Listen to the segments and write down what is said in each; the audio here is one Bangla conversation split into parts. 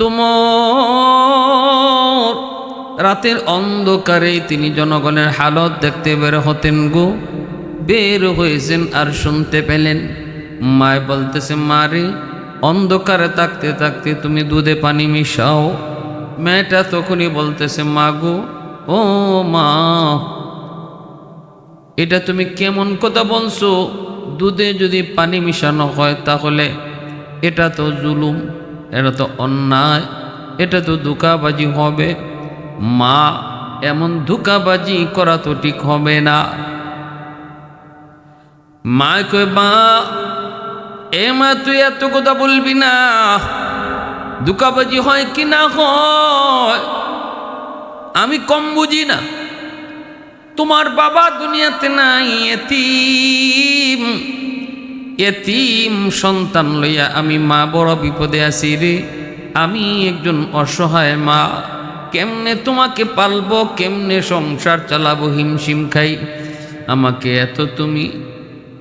তোমার। রাতের অন্ধকারে তিনি জনগণের হালত দেখতে বের হতেন গো। বের হয়েছেন আর শুনতে পেলেন। মায় বলতেছে মারে অন্ধকারে থাকতে থাকতে তুমি দুধে পানি মিশাও। মেয়েটা তখনই বলতেছে, মা গো, ও মা, এটা তুমি কেমন কথা বলছো? দুধে যদি পানি মিশানো হয় তাহলে এটা তো জুলুম। এটা তো অন্যায়। এটা তো ধোকাবাজি হবে। মা, এমন ধোকাবাজি করা তো ঠিক হবে না। মা কই মা, এ মা, তুই এত কথা বলবি না। ধোকাবাজি হয় কি না হয়? আমি কম বুঝি না। তোমার বাবা দুনিয়াতে নাই এতিম। এতিম সন্তান লইয়া আমি মা বড় বিপদে আছি রে। আমি একজন অসহায় মা। কেমনে তোমাকে পালবো, কেমনে সংসার চালাবো হিমশিম খাই? আমাকে এত তুমি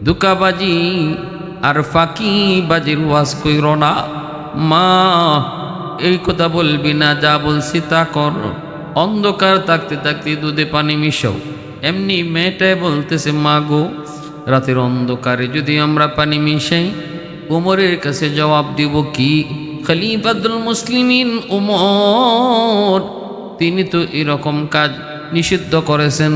দুকাবাজি আর ফাঁকি বাজির ওয়াজ কইর না। মা, এই কথা বলবি না, যা বলছি তা কর। অন্ধকার থাকতে থাকতে দুধে পানি মিশাও। এমনি মেয়েটাই বলতেছে, মা গো রাতের অন্ধকারে যদি আমরা পানি মিশাই উমরের কাছে জবাব দিব কি? খলিফাতুল মুসলিমিন উমর তিনি তো এরকম কাজ নিষিদ্ধ করেছেন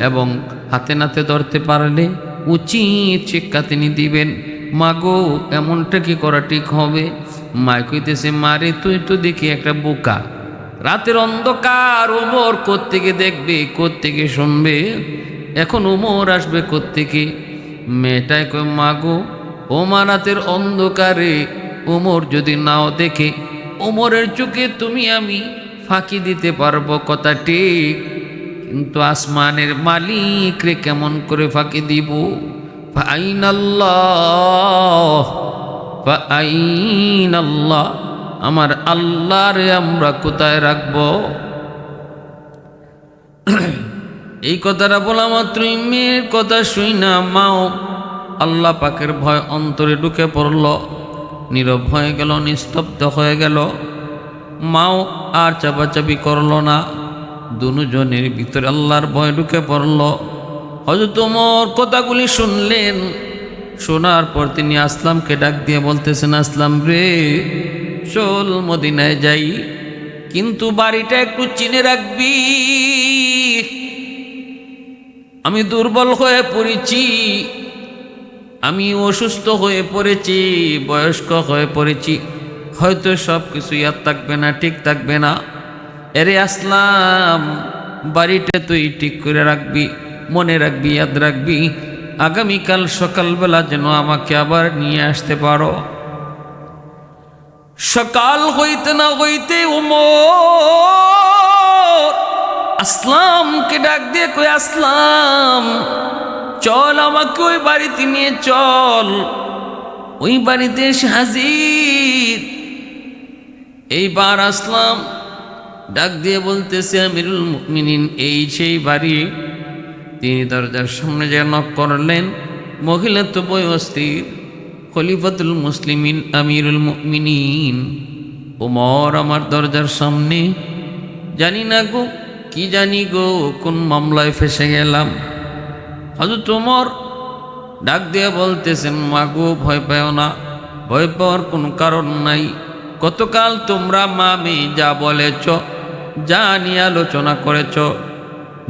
এবং হাতে নাতে ধরতে পারলে উচিত শিক্ষা তিনি দিবেন। মাগো, এমনটা কি করা ঠিক হবে? মায় কইতেছে, মারে, তুই তো দেখি একটা বোকা। রাতের অন্ধকার উমর কোত্থেকে দেখবে, কোত্থেকে শুনবে? এখন উমর আসবে কোত্থেকে? মেয়েটাই কই মাগো ওমা রাতের অন্ধকারে উমর যদি নাও দেখে, উমরের চোখে তুমি আমি ফাঁকি দিতে পারব কথা ঠিক। কিন্তু আসমানের মালিক রে কেমন করে ফাঁকি দিব? আল্লাহ আমার আল্লাহরে আমরা কোথায় রাখব? এই কথাটা বলা মাত্রই মেয়ের কথা শুই না, মাও। আল্লাহ পাকের ভয় অন্তরে ঢুকে পড়ল, নীরব হয়ে গেল, নিস্তব্ধ হয়ে গেল। মাও আর চাপাচাপি করল না, দুজনের ভিতরে আল্লাহর ভয় ঢুকে পড়ল। হয়তো তোমার কথাগুলি শুনলেন, শোনার পর তিনি আসলামকে ডাক দিয়ে বলতেছেন, আসলাম রে, চল মদিনায় যাই, কিন্তু বাড়িটা একটু চিনে রাখবি। আমি দুর্বল হয়ে পড়েছি, আমি অসুস্থ হয়ে পড়েছি, বয়স্ক হয়ে পড়েছি, হয়তো সব কিছু ইয়াদ থাকবে না, ঠিক থাকবে না। এরে আসলাম, বাড়িটা তুই ঠিক করে রাখবি, মনে রাখবি, ইয়াদ রাখবি, আগামীকাল সকালবেলা যেন আমাকে আবার নিয়ে আসতে পারো। সকাল হইতে না হইতে উমর আসলামকে ডাক দিয়ে কই আসলাম? চল আমাকে ওই বাড়িতে নিয়ে চল। ওই বাড়িতে এসে হাজির। এইবার আসলাম, ডাক দিয়ে বলতেছে, আমিরুল মুকমিনিন এই সেই বাড়ি। তিনি দরজার সামনে যে নক করলেন, মহিলা তো বই অস্থির। খলিফাতুল মুসলিমিন, আমিরুল মুকমিনিন ওমর আমার দরজার সামনে। জানি না গো কি জানি গো, কোন মামলায় ফেসে গেলাম। হয়তো তোমার ডাক দিয়ে বলতেছেন মাগো ভয় পাও না, ভয় পাওয়ার কোনো কারণ নাই। গতকাল তোমরা মা মেয়ে যা বলেছ, যা নিয়ে আলোচনা করেছ,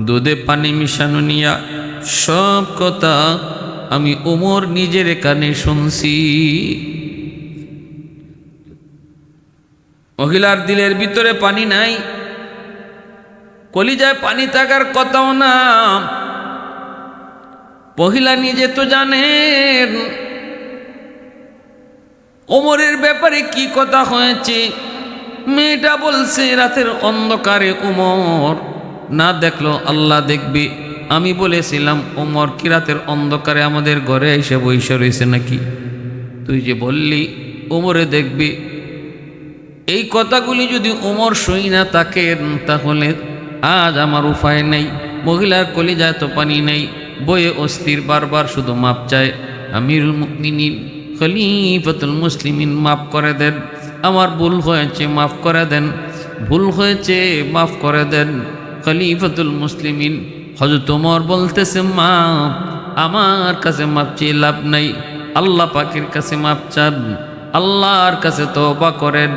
দুধে পানি মিশানো নিয়া সব কথা আমি ওমর নিজের কানে শুনছি। মহিলার দিলের ভিতরে পানি নাই কলিজায় পানি থাকার কথাও না। পহিলা নিজে তো জানেন, ওমরের ব্যাপারে কি কথা হয়েছে? মেয়েটা বলছে, রাতের অন্ধকারে ওমর না দেখল, আল্লাহ দেখবে। আমি বলেছিলাম, ওমর কি রাতের অন্ধকারে আমাদের ঘরে এসে বৈশ রয়েছে নাকি? তুই যে বললি, ওমরে দেখবি। এই কথাগুলি যদি ওমর শুই না থাকেন, তাহলে আজ আমার উপায় নেই, মহিলার কলিজায় তো পানি নেই বয়ে অস্থির বারবার শুধু মাপ চায়। আমিরুল মুকমিনিন খলিফাতুল মুসলিমিন মাফ করে দেন, আমার ভুল হয়েছে মাফ করে দেন, ভুল হয়েছে মাফ করে দেন, খলিফাতুল মুসলিমিন। হজরত ওমর বলতেছে মাপ আমার কাছে মাপ চেয়ে লাভ নাই, আল্লাহ পাখির কাছে মাপ চান, আল্লাহর কাছে তওবা করেন।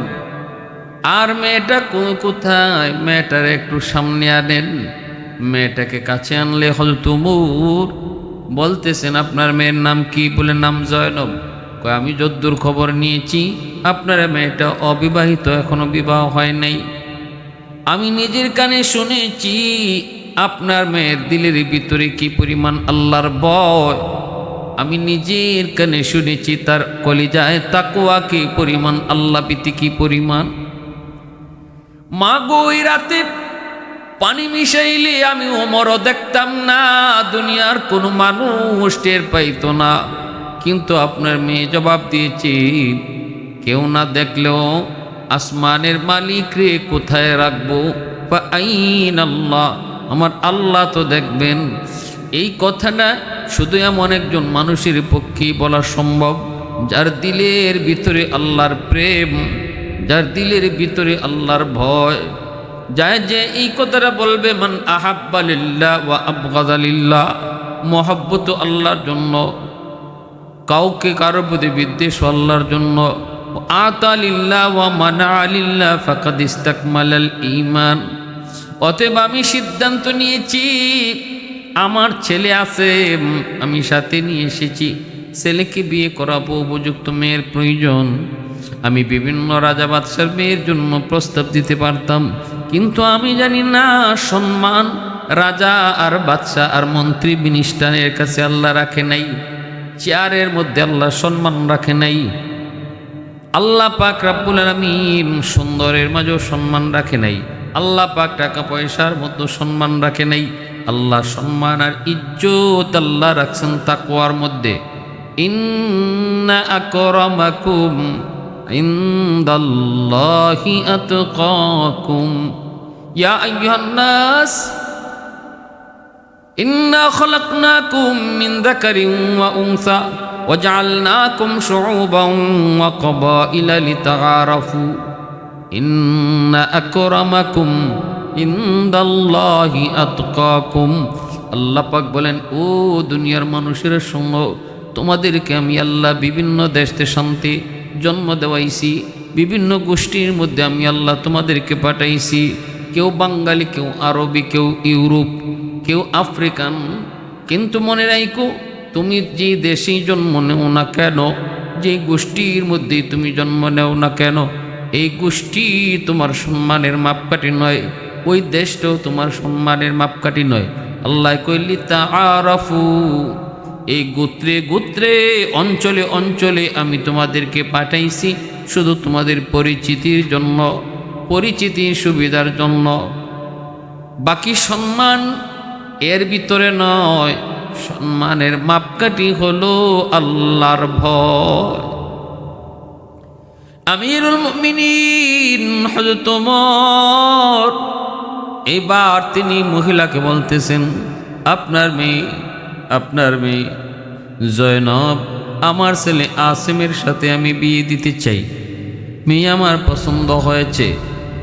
আর মেয়েটা কোথায়? মেয়েটার একটু সামনে আনেন। মেয়েটাকে কাছে আনলে হল তুমুর। বলতেছেন, আপনার মেয়ের নাম কি? বলে, নাম জয়নব। কয়, আমি যদ্দূর খবর নিয়েছি। আপনার মেয়েটা অবিবাহিত, এখনও বিবাহ হয় নাই। আমি নিজের কানে শুনেছি, আপনার মেয়ের দিলের ভিতরে কি পরিমাণ আল্লাহর বয় আমি নিজের কানে শুনেছি, তার কলিজায় তাকুয়া কি পরিমাণ? আল্লাহ প্রীতি কি পরিমাণ? মা গো ওই রাতে পানি মিশাইলে আমি ওমরও দেখতাম না, দুনিয়ার কোনো মানুষ টের পাইতো না। কিন্তু আপনার মেয়ে জবাব দিয়েছি, কেউ না দেখলেও আসমানের মালিক রে কোথায় রাখব? বা আইন আল্লাহ আমার আল্লাহ তো দেখবেন। এই কথাটা শুধু এমন একজন মানুষের পক্ষেই বলা সম্ভব, যার দিলের ভিতরে আল্লাহর প্রেম। যার দিলের ভিতরে আল্লাহর ভয়। যায় যে এই কথাটা বলবে, মান আহাব্বালিল্লাহ ওয়া আবগাদালিল্লাহ মহব্বত আল্লাহর জন্য। কাউকে, কারও প্রতি বিদ্বেষ আল্লাহর জন্য। আতালিল্লাহ ওয়া মানা আলিল্লাহ ফাকাদ ইস্তাকমালাল ইমান অতএব আমি সিদ্ধান্ত নিয়েছি, আমার ছেলে আছে, আমি সাথে নিয়ে এসেছি। ছেলেকে বিয়ে করাবো, উপযুক্ত মেয়ের প্রয়োজন। আমি বিভিন্ন রাজা বাদশার মেয়ের জন্য প্রস্তাব দিতে পারতাম। কিন্তু আমি জানি না, সম্মান, রাজা আর বাদশা আর মন্ত্রী মিনিস্টারের কাছে আল্লাহ রাখে নাই, চেয়ারের মধ্যে আল্লাহ সম্মান রাখে নাই। আল্লাহ পাক রাব্বুল আলামিন সুন্দরের মাঝেও সম্মান রাখে নাই। আল্লাহ পাক টাকা পয়সার মধ্যে সম্মান রাখে নাই। আল্লাহ সম্মান আর ইজ্জত আল্লাহ রাখছেন তাকওয়ার মধ্যে। ইন্না আকরামাকুম ইনদাল্লাহি আতকাকুম ইয়া আইয়ুহান নাস إنا خلقناكم من ذكر وأنثى وجعلناكم شعوبا وقبائل لتعارفوا إن أكرمكم عند الله أتقاكم আল্লাহ পাক বলেন ও দুনিয়ার মানুষের সঙ্গ তোমাদেরকে আমি আল্লাহ বিভিন্ন দেশতে শান্তি জন্ম দেওয়াইছি। বিভিন্ন গোষ্ঠীর মধ্যে আমি আল্লাহ তোমাদেরকে পাঠাইছি। কেউ বাঙালি, কেউ আরবি, কেউ ইউরোপ, কেউ আফ্রিকান। কিন্তু মনে রাখো তুমি যে দেশেই জন্ম নেও না কেন, যে গোষ্ঠীর মধ্যে তুমি জন্ম নেও না কেন, এই গোষ্ঠী তোমার সম্মানের মাপকাঠি নয়, ওই দেশটাও তোমার সম্মানের মাপকাঠি নয়। আল্লাহ কইলি তা আরাফু এই গোত্রে গোত্রে, অঞ্চলে অঞ্চলে আমি তোমাদেরকে পাঠাইছি, শুধু তোমাদের পরিচিতির জন্য, পরিচিতির সুবিধার জন্য। বাকি সম্মান এর ভিতরে নয়, সম্মানের মাপকাঠি হলো আল্লাহর ভয়। আমিরুল মুমিনিন, হযরত ওমর, এবার তিনি মহিলাকে বলতেছেন, আপনার মেয়ে আপনার মেয়ে। জয়নব, আমার ছেলে আসিমের সাথে আমি বিয়ে দিতে চাই। মেয়ে আমার পছন্দ হয়েছে।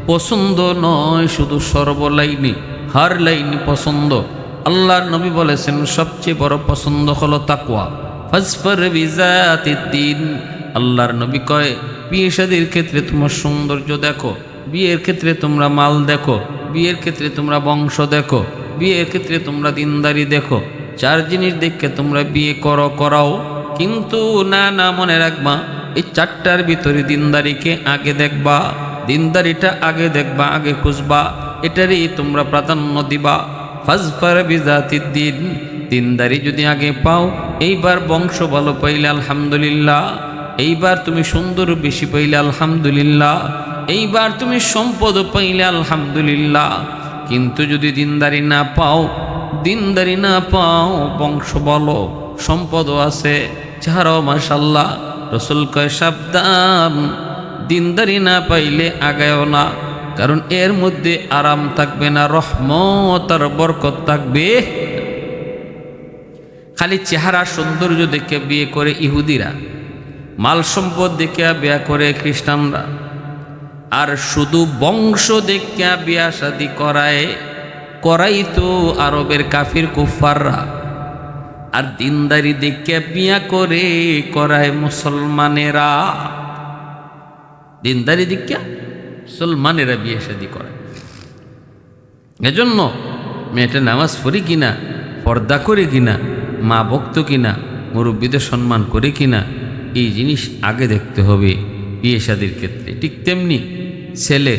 পছন্দ নয়, শুধু সর্বলাইনে হার লাইনে পছন্দ। আল্লাহর নবী বলেছেন, সবচেয়ে বড় পছন্দ হলো তাকুয়া ফাজফার বিজাতিদ্দিন। আল্লাহর নবী কয়, বিয়ে শাদির ক্ষেত্রে তোমার সৌন্দর্য দেখো। বিয়ের ক্ষেত্রে তোমরা মাল দেখো। বিয়ের ক্ষেত্রে তোমরা বংশ দেখো। বিয়ের ক্ষেত্রে তোমরা দিনদারি দেখো। চার জিনিস দেখে তোমরা বিয়ে করো, করাও। কিন্তু না না, মনে রাখবা, এই চারটার ভিতরে দিনদারিকে আগে দেখবা, দিনদারিটা আগে দেখবা, আগে খুঁজবা, এটারই তোমরা প্রাধান্য দিবা। ফাজফার বিজাতির দিন, দিনদারি যদি আগে পাও, এইবার বংশ ভালো পাইলে আলহামদুলিল্লাহ, এইবার তুমি সুন্দর বেশি পাইলে আলহামদুলিল্লাহ, এইবার তুমি সম্পদ পাইলে আলহামদুলিল্লাহ। কিন্তু যদি দিনদারি না পাও দিনদারি না পাও, বংশ বলো, সম্পদও আছে ছাড়াও মাসাল্লাহ রসুল কয়, সাবধান, দিনদারি না পাইলে আগায়ও না, কারণ এর মধ্যে আরাম থাকবে না, রহমত আর বরকত থাকবে। খালি চেহারা সৌন্দর্য দেখে বিয়ে করে ইহুদিরা, মাল সম্পদ দেখে বিয়ে করে খ্রিস্টানরা, আর শুধু বংশ দেখা বিয়া শাদি করায় করাই তো আরবের কাফির কুফাররা আর দিনদারি দেখে বিয়া করে করায় মুসলমানেরা। দিনদারি দীক্ষা মুসলমানেরা বিয়ে শাদি করে। এজন্য মেয়েটা নামাজ পড়ি কিনা, পর্দা করে কিনা, মা ভক্ত কিনা, মুরব্বীদের সম্মান করে কিনা, এই জিনিস আগে দেখতে হবে বিয়ে শাদির ক্ষেত্রে। ঠিক তেমনি ছেলে,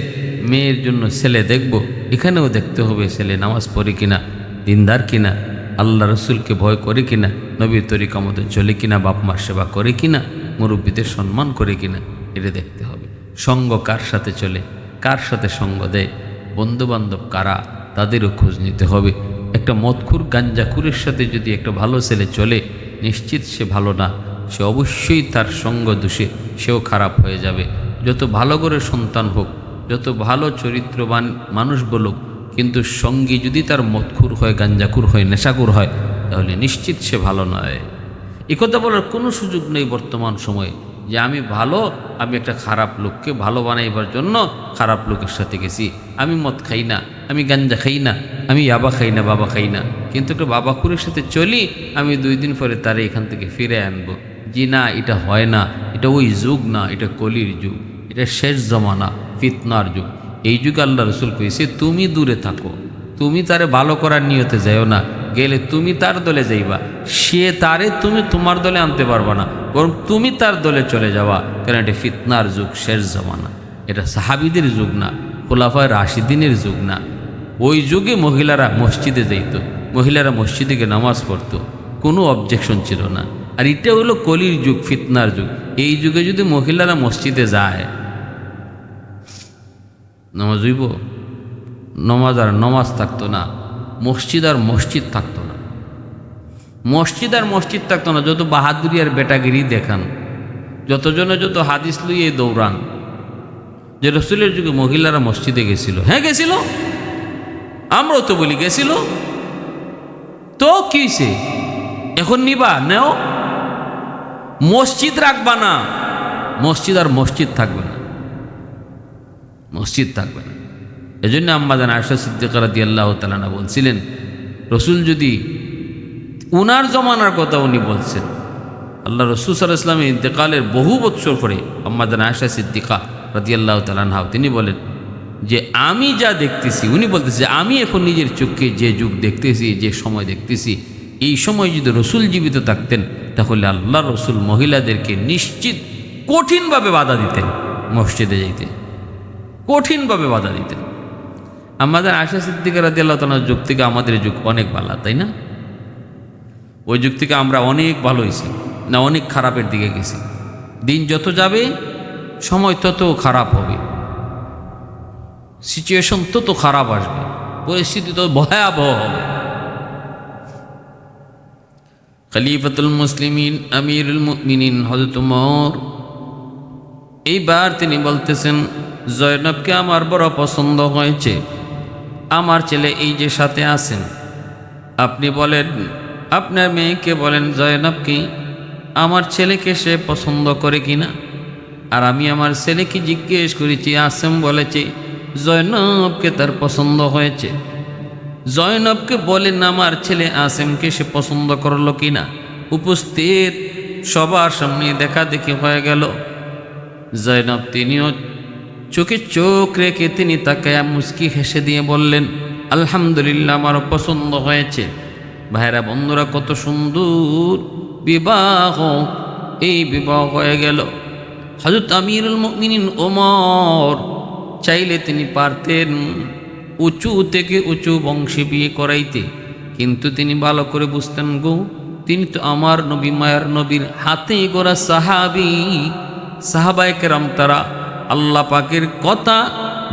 মেয়ের জন্য ছেলে দেখব এখানেও দেখতে হবে ছেলে, নামাজ পড়ে কিনা, দিনদার কিনা, আল্লাহ রসুলকে ভয় করে কিনা, নবীর তরিকা মতো চলে কিনা, বাপ মার সেবা করে কিনা, মুরব্বীদের সম্মান করে কিনা, এটা দেখতে হবে। সঙ্গ কার সাথে চলে? কার সাথে সঙ্গ দেয়? বন্ধুবান্ধব কারা? তাদেরও খোঁজ নিতে হবে। একটা মদখুর, গাঞ্জাখুরের সাথে যদি একটা ভালো ছেলে চলে, নিশ্চিত সে ভালো না, সে অবশ্যই তার সঙ্গ দোষে সেও খারাপ হয়ে যাবে। যত ভালো করে সন্তান হোক যত ভালো চরিত্রবান মানুষ বলুক, কিন্তু সঙ্গী যদি তার মদখুর হয় গাঞ্জাকুর হয় নেশাকুর হয়, তাহলে নিশ্চিত সে ভালো নয়। একথা বলার কোনো সুযোগ নেই বর্তমান সময়ে যে আমি ভালো, আমি একটা খারাপ লোককে ভালো বানাইবার জন্য খারাপ লোকের সাথে গেছি। আমি মদ খাই না, আমি গাঞ্জা খাই না, আমি ইয়াবা খাই না, বাবা খাই না। কিন্তু একটা বাবা খুরের সাথে চলি, আমি দুই দিন পরে তারে এখান থেকে ফিরে আনব। জি না, এটা হয় না, এটা ওই যুগ না, এটা কলির যুগ, এটা শেষ জমানা। ফিতনার যুগ। এই যুগে আল্লাহ রসুল কইছে, তুমি দূরে থাকো। তুমি তারে ভালো করার নিয়তে যাইও না। গেলে তুমি তার দলে যাইবা। সে তারে তুমি তোমার দলে আনতে পারবা না। বরং তুমি তার দলে চলে যাওয়া। কারণ এটা ফিতনার যুগ, শেষ জমানা। এটা সাহাবিদের যুগ না, খোলাফায় রাশিদিনের যুগ না। ওই যুগে মহিলারা মসজিদে যাইত। মহিলারা মসজিদে গিয়ে নামাজ পড়ত। কোনো অবজেকশন ছিল না। আর এটা হলো কলির যুগ, ফিতনার যুগ। এই যুগে যদি মহিলারা মসজিদে যায় নামাজ হইব। নমাজ আর নমাজ থাকতো না, মসজিদ আর মসজিদ থাকতো না। মসজিদ আর মসজিদ থাকতো না, যত বাহাদুরি আর বেটাগিরি দেখান, যতজনে যত হাদিস লইয়ে দৌড়ান, যে রসুলের যুগে মহিলারা মসজিদে গেছিল। হ্যাঁ গেছিল? আমরাও তো বলি গেছিল। তো কিসে এখন নিবা, নেও। মসজিদ রাখবা না, মসজিদ আর মসজিদ থাকবে না। মসজিদ থাকবে না। এজন্য আম্মাদান আয়সা সিদ্দিকারা দিয়ে আল্লাহ তালানা বলছিলেন, রসুল যদি উনার জমানার কথা উনি বলছেন, আল্লাহ রসুল সাল্লাহ ইসলামের ইন্তেকালের বহু বৎসর পরে আম্মাদান আয়সা সিদ্দিকা রাদি আল্লাহ তালানহাও তিনি বলেন যে, আমি যা দেখতেছি, উনি বলতেছে, আমি এখন নিজের চোখে যে যুগ দেখতেছি, যে সময় দেখতেছি, এই সময় যদি রসুল জীবিত থাকতেন, তাহলে আল্লাহ রসুল মহিলাদেরকে নিশ্চিত কঠিনভাবে বাধা দিতেন মসজিদে যাইতে। কঠিনভাবে বাধা দিতেন আমাদের আশা সিদ্দিকার রাজি আল্লাহ তালার যুগ থেকে আমাদের যুগ অনেক ভালো, তাই না? ওই যুগ থেকে আমরা অনেক ভালো হয়েছি, না অনেক খারাপের দিকে গেছি। দিন যত যাবে, সময় তত খারাপ হবে। সিচুয়েশন তত খারাপ আসবে, পরিস্থিতি তত ভয়াবহ হবে। খলিফাতুল মুসলিমিন, আমিরুল মুমিনিন হজরত এইবার তিনি বলতেছেন, জয়নবকে আমার বড় পছন্দ হয়েছে। আমার ছেলে এই যে সাথে আছেন। আপনি বলেন, আপনার মেয়েকে বলেন জয়নবকে আমার ছেলেকে সে পছন্দ করে কিনা আর আমি আমার ছেলেকে জিজ্ঞেস করেছি, আসেম বলেছে, জয়নবকে তার পছন্দ হয়েছে। জয়নবকে বলেন, আমার ছেলে আসেমকে সে পছন্দ করল কিনা উপস্থিত সবার সামনে দেখা দেখি হয়ে গেল। জয়নব তিনিও চোখে চোখ রেখে তিনি তাকে মুস্কি হেসে দিয়ে বললেন, আলহামদুলিল্লাহ আমারও পছন্দ হয়েছে। ভাইরা বন্ধুরা, কত সুন্দর বিবাহ। এই বিবাহ হয়ে গেল। হজরত আমিরুল মিনিন ওমর চাইলে তিনি পারতেন উঁচু থেকে উঁচু বংশে বিয়ে করাইতে। কিন্তু তিনি ভালো করে বুঝতেন গো, তিনি তো আমার নবী, মায়ার নবীর হাতে গোড়া সাহাবি। সাহাবায়কেরাম তারা আল্লাহ পাকের কথা,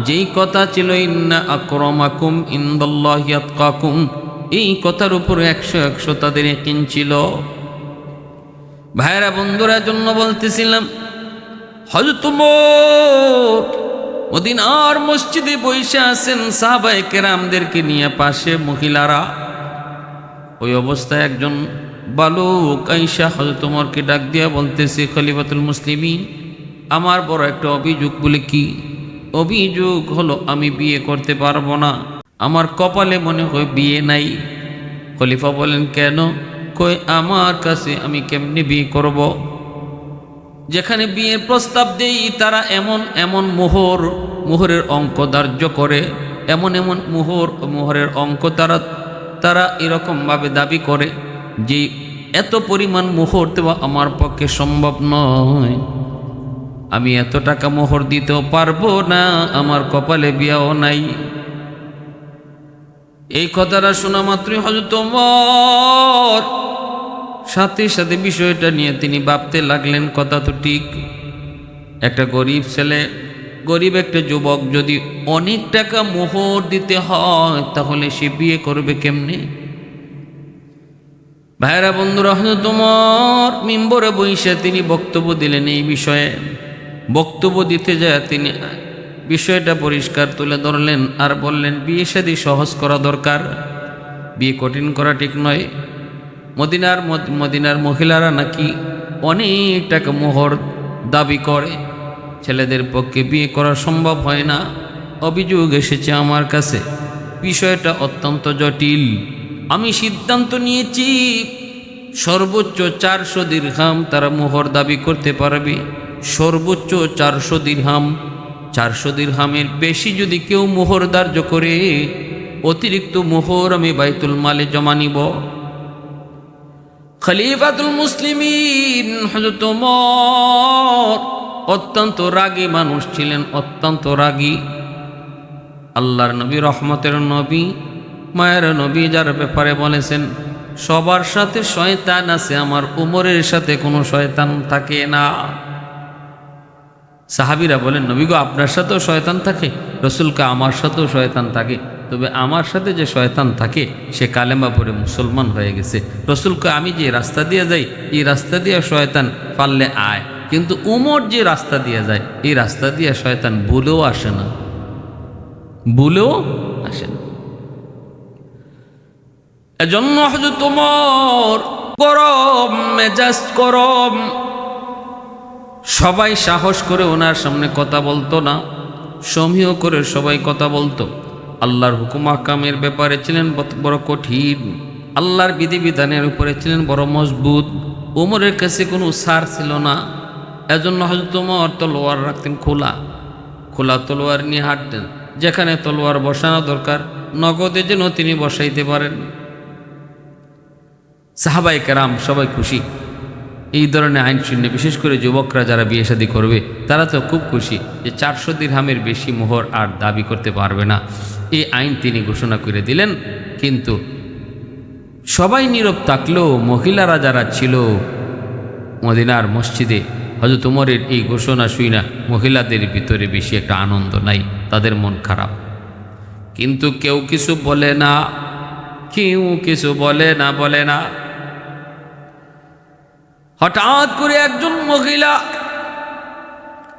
যেই কথা ছিল, ইন্না আকরমাকুম ইন্দাল্লাহিয়াতকাকুম এই কথার উপর একশো একশো তাদের একিন ছিল। ভাইরা বন্ধুরা জন্য বলতেছিলাম হজরত মদিনার মসজিদে বসে আছেন সাহাবাই কেরামদেরকে নিয়ে পাশে মহিলারা। ওই অবস্থায় একজন বালুক আইসা হজরত উমরকে ডাক দিয়া বলতেছে, খলিফাতুল মুসলিমিন, আমার বড় একটা অভিযোগ বলে কি? অভিযোগ হলো, আমি বিয়ে করতে পারব না। আমার কপালে মনে হয় বিয়ে নাই। খলিফা বলেন, কেন? কই, আমার কাছে আমি কেমনি বিয়ে করব। যেখানে বিয়ের প্রস্তাব দেই, তারা এমন এমন মোহর, মোহরের অঙ্ক ধার্য করে। এমন এমন মোহর মোহরের অঙ্ক তারা তারা এরকমভাবে দাবি করে। যে এত পরিমাণ মোহর দেওয়া আমার পক্ষে সম্ভব নয়। আমি এত টাকা মোহর দিতেও পারব না, আমার কপালে বিয়াও নাই। এই কথাটা শোনা মাত্রই হজরত ওমর সাথে সাথে বিষয়টা নিয়ে তিনি ভাবতে লাগলেন, কথা তো ঠিক। একটা গরিব ছেলে, গরিব একটা যুবক যদি অনেক টাকা মোহর দিতে হয়, তাহলে সে বিয়ে করবে কেমনে? ভাইরা বন্ধুরা হয়তো তোমার মিম্বরে বইসে তিনি বক্তব্য দিলেন এই বিষয়ে। বক্তব্য দিতে যায় তিনি বিষয়টা পরিষ্কার তুলে ধরলেন আর বললেন, বিয়ে শাদী সহজ করা দরকার। বিয়ে কঠিন করা ঠিক নয়। মদিনার মদ- মদিনার মহিলারা নাকি অনেক টাকা মোহর দাবি করে। ছেলেদের পক্ষে বিয়ে করা সম্ভব হয় না। অভিযোগ এসেছে আমার কাছে। বিষয়টা অত্যন্ত জটিল। আমি সিদ্ধান্ত নিয়েছি, সর্বোচ্চ চারশো দীর্ঘাম তারা মোহর দাবি করতে পারবে। সর্বোচ্চ চারশো দীর্ঘাম, চারশো দীর্ঘামের বেশি যদি কেউ মোহর ধার্য করে, অতিরিক্ত মোহর আমি বাইতুল মালে জমা নিব। খলিফাতুল ওমর অত্যন্ত রাগী মানুষ ছিলেন, অত্যন্ত রাগী। আল্লাহর নবী, রহমতের নবী মায়ের নবী যার ব্যাপারে বলেছেন, সবার সাথে শয়তান আছে, আমার উমরের সাথে কোনো শয়তান থাকে না। সাহাবিরা বলেন, নবী গো, আপনার সাথেও শয়তান থাকে, রসুলকে আমার সাথেও শয়তান থাকে। তবে আমার সাথে যে শয়তান থাকে, সে কালেমা পরে মুসলমান হয়ে গেছে। রসুলকে আমি যে রাস্তা দিয়ে যাই, এই রাস্তা দিয়ে শয়তান পারলে আয়। কিন্তু উমর যে রাস্তা দিয়ে যায়, এই রাস্তা দিয়ে শয়তান বলেও আসে না। বলেও আসে না। এজন্য হজরত তোমার গরম মেজাজ গরম। সবাই সাহস করে ওনার সামনে কথা বলতো না, সমীহ করে সবাই কথা বলতো। আল্লাহর হুকুম আকামের ব্যাপারে ছিলেন বড় কঠিন। আল্লাহর বিধিবিধানের উপরে ছিলেন বড় মজবুত। ওমরের কাছে কোনো সার ছিল না। এজন্য হয়তো তোমার তলোয়ার রাখতেন খোলা। খোলা তলোয়ার নিয়ে হাঁটতেন। যেখানে তলোয়ার বসানো দরকার, নগদে যেন তিনি বসাইতে পারেন। সাহাবাই কেরাম সবাই খুশি। এই ধরনের আইন শূন্য, বিশেষ করে যুবকরা যারা বিয়ে শাদী করবে, তারা তো খুব খুশি যে চারশো দিরহামের বেশি মোহর আর দাবি করতে পারবে না। এই আইন তিনি ঘোষণা করে দিলেন, কিন্তু সবাই নীরব থাকলেও মহিলারা যারা ছিল মদিনার মসজিদে হজরত উমরের এই ঘোষণা শুই না, মহিলাদের ভিতরে বেশি একটা আনন্দ নাই, তাদের মন খারাপ। কিন্তু কেউ কিছু বলে না, কেউ কিছু বলে না বলে না। হঠাৎ করে একজন মহিলা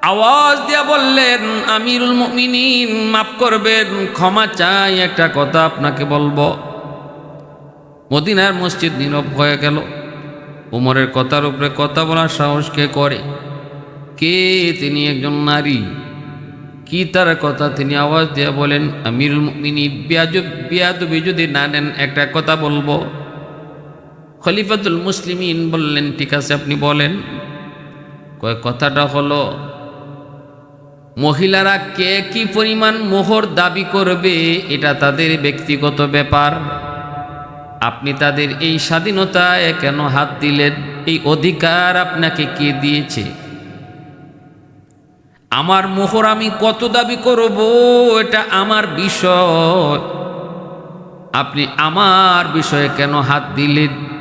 আওয়াজ দিয়া বললেন, আমিরুল মুমিনিন, মাফ করবেন, ক্ষমা চাই, একটা কথা আপনাকে বলব। মদিনার মসজিদ নীরব হয়ে গেল। উমরের কথার উপরে কথা বলার সাহস কে করে? কে তিনি একজন নারী? কি তার কথা তিনি আওয়াজ দিয়ে বলেন, আমিরুল মুমিনী বিয়াজব বিয়াদবি যদি না নেন, একটা কথা বলব। খলিফাতুল মুসলিমিন বললেন, ঠিক আছে, আপনি বলেন। কয়, কথাটা হলো, মহিলারা কে কি পরিমাণ মোহর দাবি করবে, এটা তাদের ব্যক্তিগত ব্যাপার। আপনি তাদের এই স্বাধীনতায় কেন হাত দিলেন? এই অধিকার আপনাকে কে দিয়েছে? আমার মোহর আমি কত দাবি করব, এটা আমার বিষয়। আপনি আমার বিষয়ে কেন হাত দিলেন?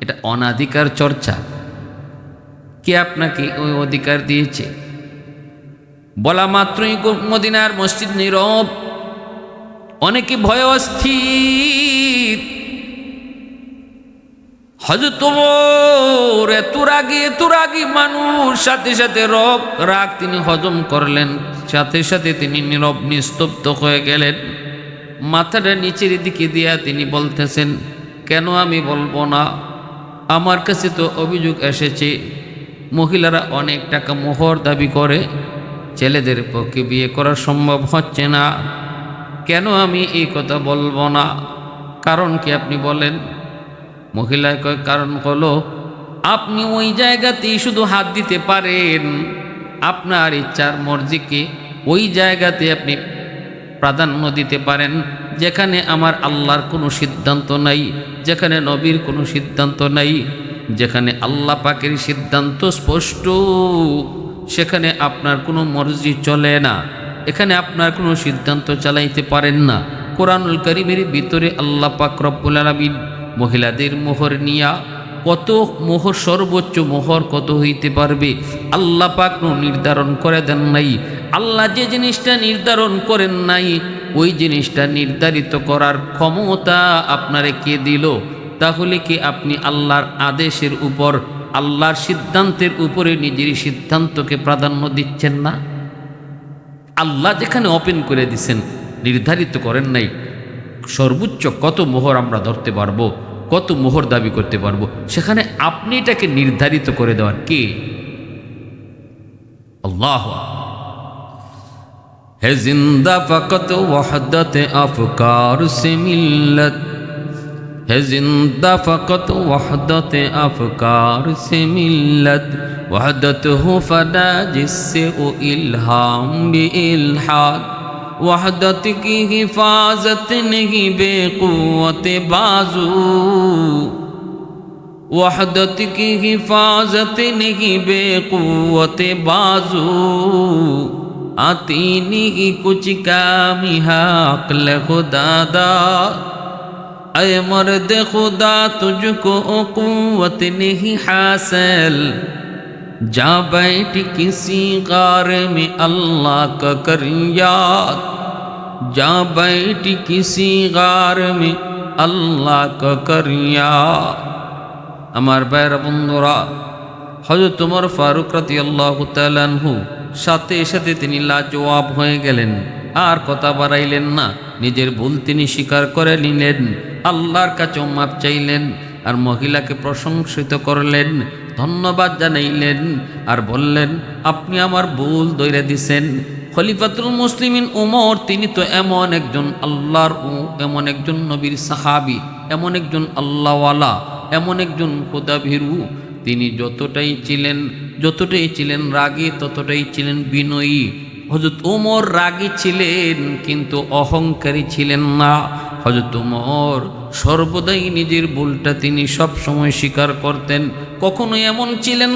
এটা অনাধিকার চর্চা। কে আপনাকে ওই অধিকার দিয়েছে? বলা মাত্রই মদিনার মসজিদ নীরব। অনেকে ভয় অস্থির। হজরত ওমর এত রাগে এত রাগি মানুষ, সাথে সাথে রব, রাগ তিনি হজম করলেন। সাথে সাথে তিনি নীরব, নিস্তব্ধ হয়ে গেলেন। মাথাটা নিচের দিকে দিয়া তিনি বলতেছেন, কেন আমি বলব না? আমার কাছে তো অভিযোগ এসেছে, মহিলারা অনেক টাকা মোহর দাবি করে, ছেলেদের পক্ষে বিয়ে করা সম্ভব হচ্ছে না। কেন আমি এই কথা বলব না? কারণ কি আপনি বলেন? মহিলায় কয় কারণ হলো, আপনি ওই জায়গাতেই শুধু হাত দিতে পারেন। আপনার ইচ্ছার মর্জিকে ওই জায়গাতে আপনি প্রাধান্য দিতে পারেন। যেখানে আমার আল্লাহর কোনো সিদ্ধান্ত নাই, যেখানে নবীর কোনো সিদ্ধান্ত নাই, যেখানে আল্লাহ পাকের সিদ্ধান্ত স্পষ্ট, সেখানে আপনার কোনো মর্জি চলে না। এখানে আপনার কোনো সিদ্ধান্ত চালাইতে পারেন না। কোরআনুল করিমের ভিতরে আল্লাহ পাক রব্বুল মহিলাদের মোহর নিয়া কত মোহর, সর্বোচ্চ মোহর কত হইতে পারবে? আল্লাহ পাক নির্ধারণ করে দেন নাই। আল্লাহ যে জিনিসটা নির্ধারণ করেন নাই, ওই জিনিসটা নির্ধারিত করার ক্ষমতা আপনারে কে দিল? তাহলে কি আপনি আল্লাহর আদেশের উপর, আল্লাহর সিদ্ধান্তের উপরে নিজের সিদ্ধান্তকে প্রাধান্য দিচ্ছেন না? আল্লাহ যেখানে ওপেন করে দিছেন, নির্ধারিত করেন নাই, সর্বোচ্চ কত মোহর আমরা ধরতে পারব, কত মোহর দাবি করতে পারব, সেখানে আপনি এটাকে নির্ধারিত করে দেওয়ার কে? আল্লাহ ہے زندہ فقط وحدت افکار سے ملت ہے زندہ فقط وحدت افکار سے ملت وحدت ہو فدا جس سے أو الہام بے الحاد وحدت کی حفاظت نہیں بے قوت بازو وحدت کی حفاظت نہیں بے قوت بازو आती नहीं कुछ कामी अक्ल खुदादा अय मर्द खुदा तुझको कुवत नहीं हासिल जा बैठ किसी गार में अल्लाह का कर याद जा बैठ किसी गार में अल्लाह का कर याद আমার ভাইয়ের বন্ধুরা হজরত তোমার ফারুক রাতি আল্লাহ তালানহু সাথে সাথে তিনি লাজওয়াব হয়ে গেলেন। আর কথা বাড়াইলেন না। নিজের ভুল তিনি স্বীকার করে নিলেন। আল্লাহর কাছে মাপ চাইলেন। আর মহিলাকে প্রশংসিত করলেন। ধন্যবাদ জানাইলেন। আর বললেন, আপনি আমার ভুল দৈরে দিছেন। খলিফাতুল মুসলিমিন উমর, তিনি তো এমন একজন আল্লাহর উ এমন একজন নবীর সাহাবি, এমন একজন আল্লাহওয়ালা, এমন একজন খোদাভীরু। তিনি যতটাই ছিলেন যতটাই ছিলেন রাগী, ততটাই ছিলেন বিনয়ী। হজরত উমর রাগী ছিলেন, কিন্তু অহংকারী ছিলেন না। হজরত উমর সর্বদাই নিজের ভুলটা তিনি সব সময় স্বীকার করতেন। কখনো এমন ছিলেন